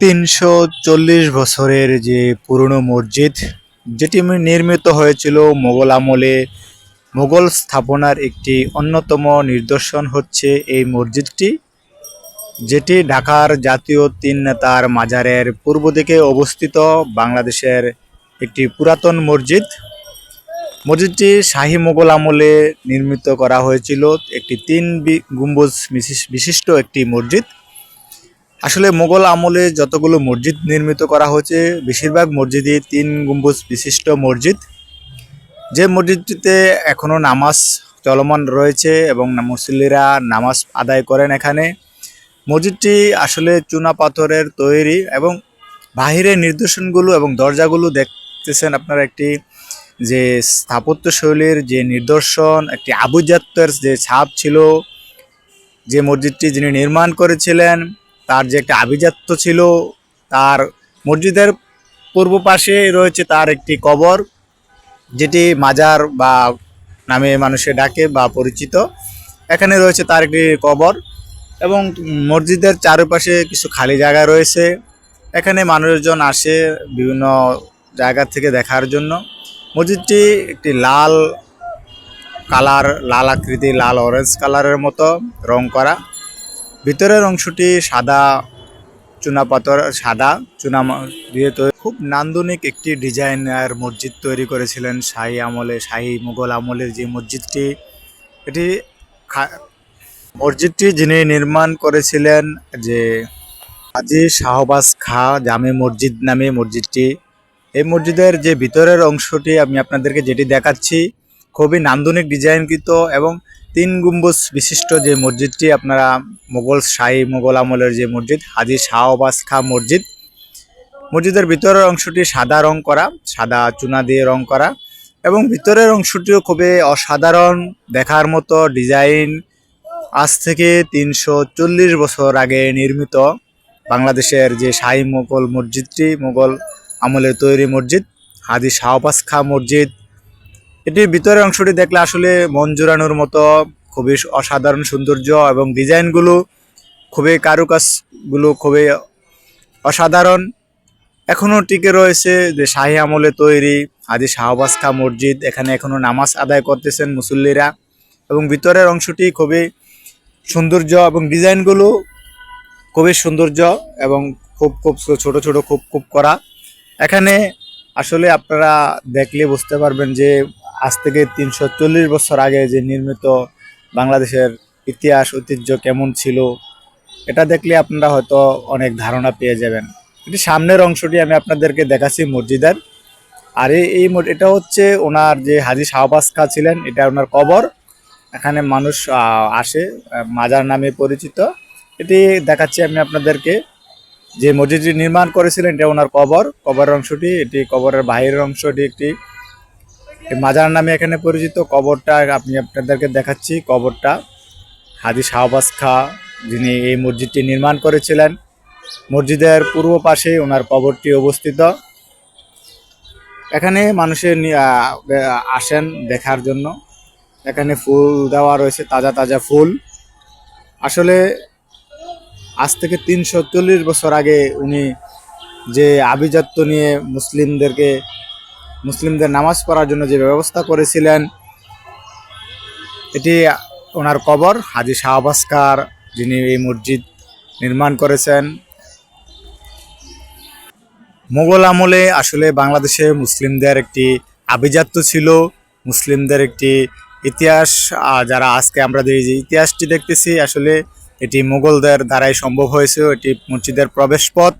তিনশো চল্লিশ বছরের যে পুরনো মসজিদ, যেটি নির্মিত হয়েছিল মোগল আমলে, মোগল স্থাপনার একটি অন্যতম নিদর্শন হচ্ছে এই মসজিদটি, যেটি ঢাকার জাতীয় তিন নেতার মাজারের পূর্ব দিকে অবস্থিত বাংলাদেশের একটি পুরাতন মসজিদ। মসজিদটি শাহী মোগল আমলে নির্মিত করা হয়েছিল। একটি তিন গম্বুজ বিশিষ- বিশিষ্ট একটি মসজিদ। আসলে মোগল আমলে যতগুলো মসজিদ নির্মিত করা হয়েছে, বেশিরভাগ মসজিদই তিন গম্বুজ বিশিষ্ট মসজিদ। যে মসজিদটিতে এখনও নামাজ চলমান রয়েছে এবং মুসল্লিরা নামাজ আদায় করেন এখানে। মসজিদটি আসলে চুনা পাথরের তৈরি এবং বাহিরের নিদর্শনগুলো এবং দরজাগুলো দেখতেছেন আপনারা একটি যে স্থাপত্য শৈলীর যে নিদর্শন, একটি আবুজাত্যের যে ছাপ ছিল, যে মসজিদটি যিনি নির্মাণ করেছিলেন। তার যে একটা আভিজাত্য ছিল, তার মসজিদের পূর্ব পাশে রয়েছে তার একটি কবর, যেটি মাজার বা নামে মানুষে ডাকে বা পরিচিত। এখানে রয়েছে তার একটি কবর এবং মসজিদের চারপাশে কিছু খালি জায়গা রয়েছে। এখানে মানুষজন আসে বিভিন্ন জায়গা থেকে দেখার জন্য। মসজিদটি একটি লাল কালার, লাল আকৃতি, লাল অরেঞ্জ কালারের মতো রং করা। ভিতরের অংশটি সাদা চুনাপাথর সাদা চুনা দিয়ে তৈরি। খুব নান্দনিক একটি ডিজাইনার মসজিদ তৈরি করেছিলেন শাহী আমলে, শাহী মুঘল আমলের যে মসজিদটি। এটি মসজিদটি যিনি নির্মাণ করেছিলেন যে হাজি শাহবাজ খা জামে মসজিদ নামে মসজিদটি। এই মসজিদের যে ভিতরের অংশটি আমি আপনাদেরকে যেটি দেখাচ্ছি, খুবই নান্দনিক ডিজাইনকৃত এবং তিন গম্বুজ বিশিষ্ট যে মসজিদটি, আপনারা মোগল শাহী, মোগল আমলের যে মসজিদ, হাজি শাহবাজ খা মসজিদ। মসজিদের ভিতরের অংশটি সাদা রং করা, সাদা চুনা দিয়ে রং করা এবং ভিতরের অংশটিও খুবই অসাধারণ দেখার মতো ডিজাইন। আজ থেকে তিনশো চল্লিশ বছর আগে নির্মিত বাংলাদেশের যে শাহী মোগল মসজিদটি, মোগল আমলে তৈরি মসজিদ, হাজি শাহবাজ খা মসজিদ। এটির ভিতরের অংশটি দেখলে আসলে মন জোড়ানোর মতো খুবই অসাধারণ সৌন্দর্য এবং ডিজাইনগুলো খুবই কারুকাজগুলো খুবই অসাধারণ। এখনও টিকে রয়েছে যে শাহী আমলে তৈরি আদি শাহবাজ খা মসজিদ। এখানে এখনও নামাজ আদায় করতেছেন মুসল্লিরা এবং ভিতরের অংশটি খুবই সৌন্দর্য এবং ডিজাইনগুলো খুবই সৌন্দর্য এবং খুব খুব ছোট ছোট, খুব খুব করা। এখানে আসলে আপনারা দেখলে বুঝতে পারবেন যে আজ থেকে তিনশো চল্লিশ বছর আগে যে নির্মিত বাংলাদেশের ইতিহাস, ঐতিহ্য কেমন ছিল, এটা দেখলে আপনারা হয়তো অনেক ধারণা পেয়ে যাবেন। এটি সামনের অংশটি আমি আপনাদেরকে দেখাচ্ছি মসজিদের। আর এই এটা হচ্ছে ওনার যে হাজি শাহবাজ খা ছিলেন, এটা ওনার কবর। এখানে মানুষ আসে মাজার নামে পরিচিত। এটি দেখাচ্ছি আমি আপনাদেরকে। যে মসজিদটি নির্মাণ করেছিলেন, এটা ওনার কবর। কবরের অংশটি এটি কবরের বাহিরের অংশটি একটি মাজার নামে এখানে পরিচিত কবরটা আমি আপনাদেরকে দেখাচ্ছি। কবরটা হাজি শাহবাজ খা যিনি এই মসজিদটি নির্মাণ করেছিলেন। মসজিদের পূর্ব পাশে ওনার কবরটি অবস্থিত। এখানে মানুষের আসেন দেখার জন্য। এখানে ফুল দেওয়া রয়েছে, তাজা তাজা ফুল। আসলে আজ থেকে তিনশো চল্লিশ বছর আগে উনি যে আভিজাত্য নিয়ে মুসলিমদেরকে মুসলিমদের নামাজ পড়ার জন্য যে ব্যবস্থা করেছিলেন, এটি ওনার কবর। হাজি শাহবাজকার যিনি এই মসজিদ নির্মাণ করেছেন। মোগল আমলে আসলে বাংলাদেশে মুসলিমদের একটি আভিজাত্য ছিল, মুসলিমদের একটি ইতিহাস। যারা আজকে আমরা যে ইতিহাসটি দেখতেছি, আসলে এটি মোগলদের দ্বারাই সম্ভব হয়েছে। এটি মসজিদের প্রবেশ পথ